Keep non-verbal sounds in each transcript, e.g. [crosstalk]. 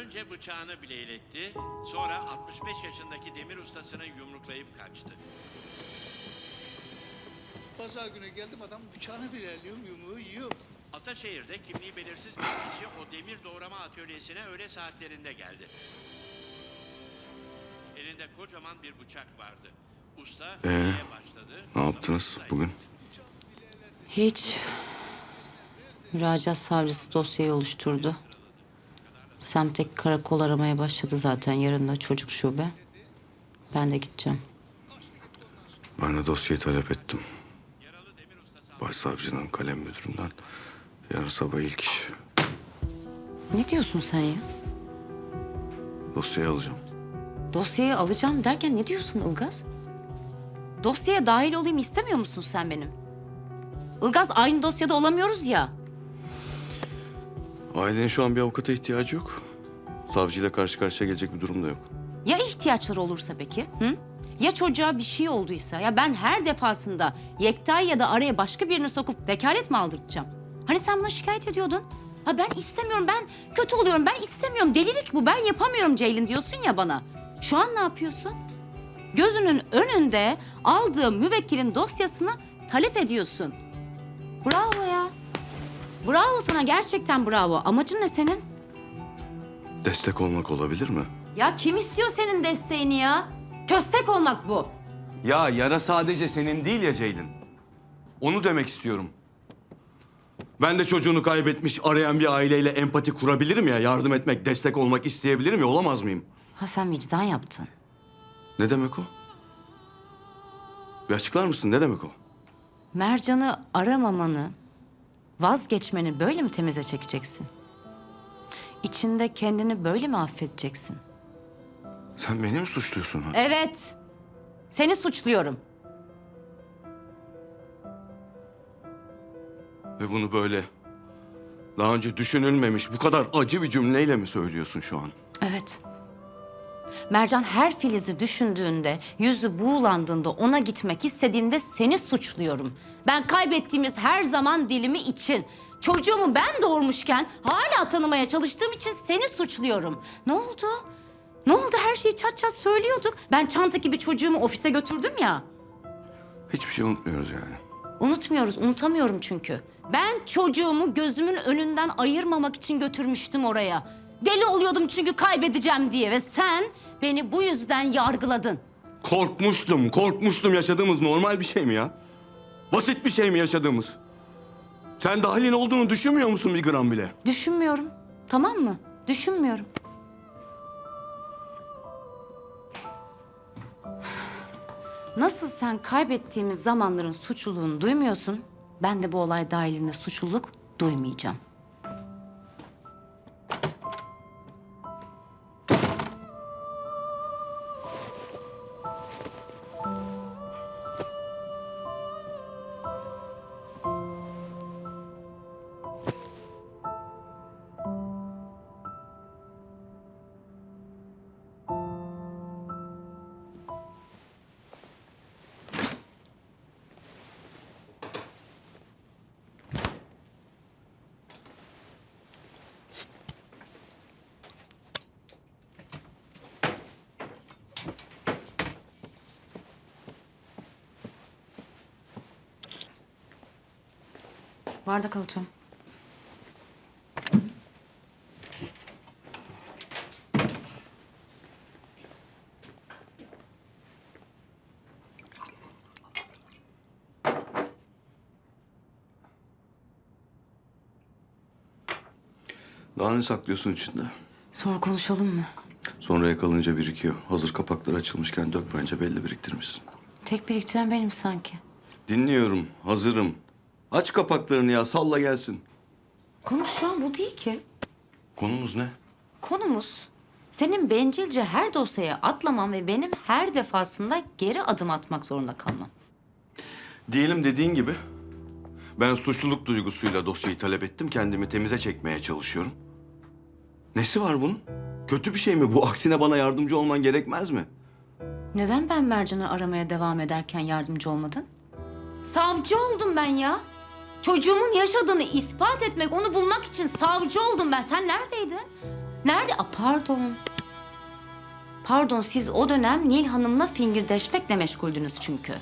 Önce bıçağını bileyletti, sonra 65 yaşındaki demir ustasını yumruklayıp kaçtı. Pazar günü geldim adam bıçağını bilerliyorum yumruğu yiyor. Ataşehir'de kimliği belirsiz bir kişi o demir doğrama atölyesine öğle saatlerinde geldi. Elinde kocaman bir bıçak vardı. Usta Ee, başladı. Ne yaptınız bugün? Hiç. Müracaat savcısı dosyayı oluşturdu. Semtek karakol aramaya başladı zaten. Yarın da çocuk şube. Ben de gideceğim. Ben de dosyayı talep ettim. Başsavcının kalem müdüründen. Yarın sabah ilk iş. Ne diyorsun sen ya? Dosyayı alacağım. Dosyayı alacağım derken ne diyorsun Ilgaz? Dosyaya dahil olayım istemiyor musun sen benim? Ilgaz aynı dosyada olamıyoruz ya. Ailenin şu an bir avukata ihtiyacı yok. Savcıyla karşı karşıya gelecek bir durum da yok. Ya ihtiyaçları olursa peki? Hı? Ya çocuğa bir şey olduysa? Ya ben her defasında Yekta'yı ya da araya başka birini sokup vekalet mi aldırtacağım? Hani sen buna şikayet ediyordun? Ha ben istemiyorum, ben kötü oluyorum, ben istemiyorum. Delilik bu, ben yapamıyorum Ceylin diyorsun ya bana. Şu an ne yapıyorsun? Gözünün önünde aldığım müvekkilin dosyasını talep ediyorsun. Bravo ya. Bravo sana, gerçekten bravo. Amacın ne senin? Destek olmak olabilir mi? Ya kim istiyor senin desteğini ya? Köstek olmak bu. Ya yara sadece senin değil ya Ceylin. Onu demek istiyorum. Ben de çocuğunu kaybetmiş arayan bir aileyle empati kurabilirim ya. Yardım etmek, destek olmak isteyebilirim ya. Olamaz mıyım? Ha sen vicdan yaptın. Ne demek o? Bir açıklar mısın? Ne demek o? Mercan'ı aramamanı, vazgeçmeni böyle mi temize çekeceksin? İçinde kendini böyle mi affedeceksin? Sen beni mi suçluyorsun ha? Evet. Seni suçluyorum. Ve bunu böyle daha önce düşünülmemiş bu kadar acı bir cümleyle mi söylüyorsun şu an? Evet. Mercan her filizi düşündüğünde, yüzü buğulandığında, ona gitmek istediğinde seni suçluyorum. Ben kaybettiğimiz her zaman dilimi için, çocuğumu ben doğurmuşken hala tanımaya çalıştığım için seni suçluyorum. Ne oldu? Ne oldu? Her şeyi çat çat söylüyorduk. Ben çanta gibi çocuğumu ofise götürdüm ya. Hiçbir şey unutmuyoruz yani. Unutmuyoruz, unutamıyorum çünkü. Ben çocuğumu gözümün önünden ayırmamak için götürmüştüm oraya. Deli oluyordum çünkü kaybedeceğim diye ve sen beni bu yüzden yargıladın. Korkmuştum, korkmuştum. Yaşadığımız normal bir şey mi ya? Basit bir şey mi yaşadığımız? Sen dahilin olduğunu düşünmüyor musun bir gram bile? Düşünmüyorum. Tamam mı? Düşünmüyorum. Nasıl sen kaybettiğimiz zamanların suçluluğunu duymuyorsun, ben de bu olay dahilinde suçluluk duymayacağım. Bardak alacağım. Daha ne saklıyorsun içinde? Sonra konuşalım mı? Sonra yakalanınca birikiyor. Hazır kapaklar açılmışken dök bence belli biriktirmişsin. Tek biriktiren benim sanki. Dinliyorum, hazırım. Aç kapaklarını ya, salla gelsin. Konu şu an bu değil ki. Konumuz ne? Konumuz senin bencilce her dosyaya atlaman ve benim her defasında geri adım atmak zorunda kalmam. Diyelim dediğin gibi ben suçluluk duygusuyla dosyayı talep ettim. Kendimi temize çekmeye çalışıyorum. Nesi var bunun? Kötü bir şey mi bu? Aksine bana yardımcı olman gerekmez mi? Neden ben Mercan'ı aramaya devam ederken yardımcı olmadın? Savcı oldum ben ya. Çocuğumun yaşadığını ispat etmek, onu bulmak için savcı oldum ben. Sen neredeydin? Nerede? Aa, pardon. Pardon siz o dönem Nil Hanım'la fingirdeşmekle meşguldünüz çünkü.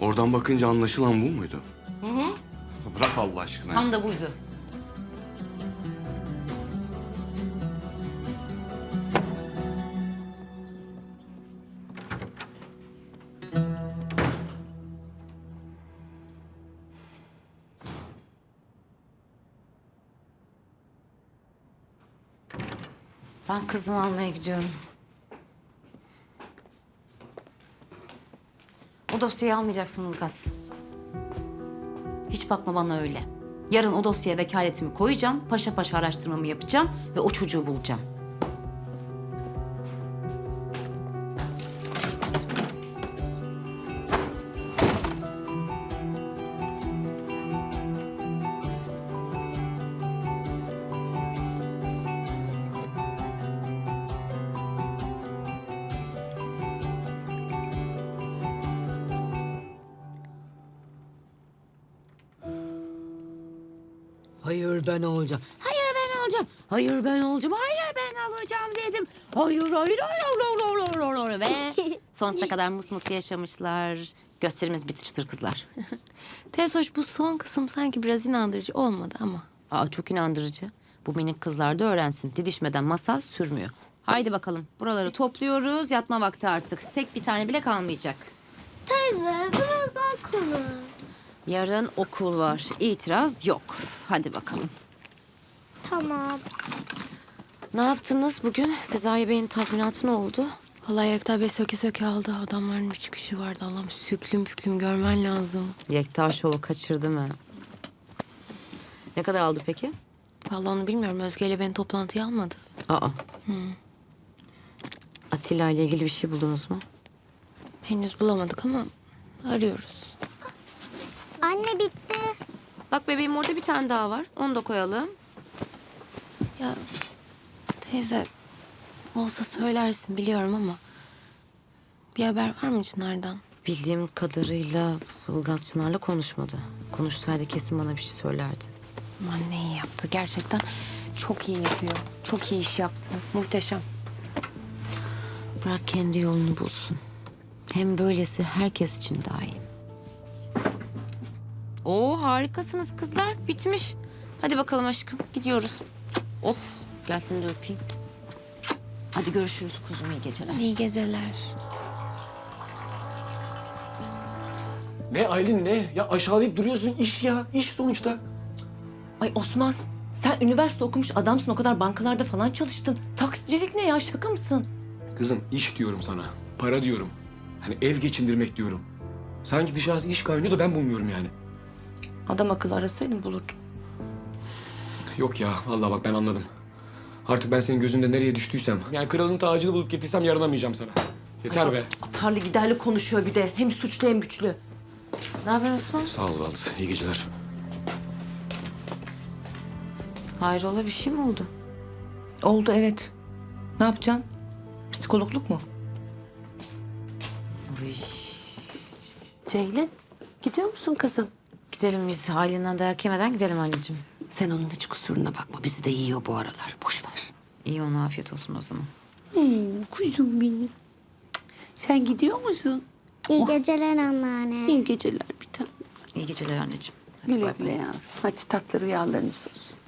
Oradan bakınca anlaşılan bu muydu? Hı hı. Bırak Allah aşkına. Tam da buydu. Ben kızımı almaya gidiyorum. O dosyayı almayacaksın Ilgaz. Hiç bakma bana öyle. Yarın o dosyaya vekaletimi koyacağım, paşa paşa araştırmamı yapacağım ve o çocuğu bulacağım. Hayır ben alacağım. Hayır ben alacağım. Hayır ben alacağım. Hayır ben alacağım dedim. Hayır hayır hayır hayır hayır hayır hayır ve [laughs] Sonsuza kadar musmutlu yaşamışlar. Gösterimiz bitti çıtır kızlar. [laughs] Tez hoş bu son kısım sanki biraz inandırıcı olmadı ama. Aa çok inandırıcı. Bu minik kızlar da öğrensin. Didişmeden masal sürmüyor. Haydi bakalım. Buraları topluyoruz. Yatma vakti artık. Tek bir tane bile kalmayacak. Teyze biraz akıllı. Yarın okul var. İtiraz yok. Hadi bakalım. Tamam. Ne yaptınız bugün? Sezai Bey'in tazminatı ne oldu? Vallahi Yekta Bey söke söke aldı. Adamların bir çıkışı vardı. Allah'ım süklüm püklüm görmen lazım. Yekta şovu kaçırdı mı? Ne kadar aldı peki? Vallahi onu bilmiyorum. Özge ile beni toplantıya almadı. Aa. Atilla ile ilgili bir şey buldunuz mu? Henüz bulamadık ama arıyoruz. Anne bitti. Bak bebeğim orada bir tane daha var. Onu da koyalım. Ya teyze olsa söylersin biliyorum ama bir haber var mı Çınar'dan? Bildiğim kadarıyla Ilgaz Çınar'la konuşmadı. Konuşsaydı kesin bana bir şey söylerdi. Aman ne iyi yaptı gerçekten. Çok iyi yapıyor. Çok iyi iş yaptı. Muhteşem. Bırak kendi yolunu bulsun. Hem böylesi herkes için daha iyi. Oo harikasınız kızlar. Bitmiş. Hadi bakalım aşkım. Gidiyoruz. Oh gel seni de öpeyim. Hadi görüşürüz kuzum iyi geceler. İyi geceler. Ne Aylin ne? Ya aşağılayıp duruyorsun iş ya. iş sonuçta. Ay Osman sen üniversite okumuş adamsın o kadar bankalarda falan çalıştın. Taksicilik ne ya şaka mısın? Kızım iş diyorum sana. Para diyorum. Hani ev geçindirmek diyorum. Sanki dışarısı iş kaynıyor da ben bulmuyorum yani. Adam akıllı arasaydın bulurdun. Yok ya vallahi bak ben anladım. Artık ben senin gözünde nereye düştüysem. Yani kralın tacını bulup getirsem yaranamayacağım sana. Yeter be. Atarlı giderli konuşuyor bir de. Hem suçlu hem güçlü. Ne haber Osman? Sağ ol Balt. İyi geceler. Hayrola bir şey mi oldu? Oldu evet. Ne yapacaksın? Psikologluk mu? Ceylin gidiyor musun kızım? Gidelim biz halinden dayak yemeden gidelim anneciğim. Sen onun hiç kusuruna bakma. Bizi de yiyor bu aralar. Boş ver. İyi ona afiyet olsun o zaman. Kuzum benim. Sen gidiyor musun? İyi geceler anneanne. İyi geceler bir tane. İyi geceler anneciğim. Hadi Güle bay bay. güle yavrum. Hadi tatlı rüyalarınız olsun.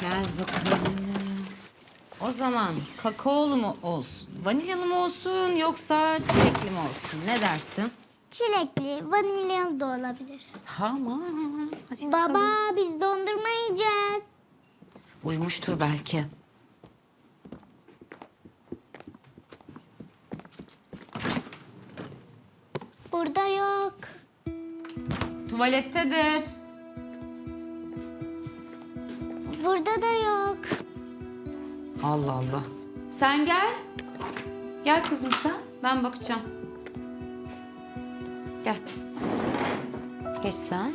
Gel bakalım. O zaman kakaolu mu olsun, vanilyalı mı olsun yoksa çilekli mi olsun? Ne dersin? Çilekli, vanilyalı da olabilir. Tamam. Hadi bakalım. Baba biz dondurma yiyeceğiz. Uyumuştur belki. Burada yok. Tuvalettedir. Burada da yok. Allah Allah. Sen gel. Gel kızım sen. Ben bakacağım. Gel. Geç sen.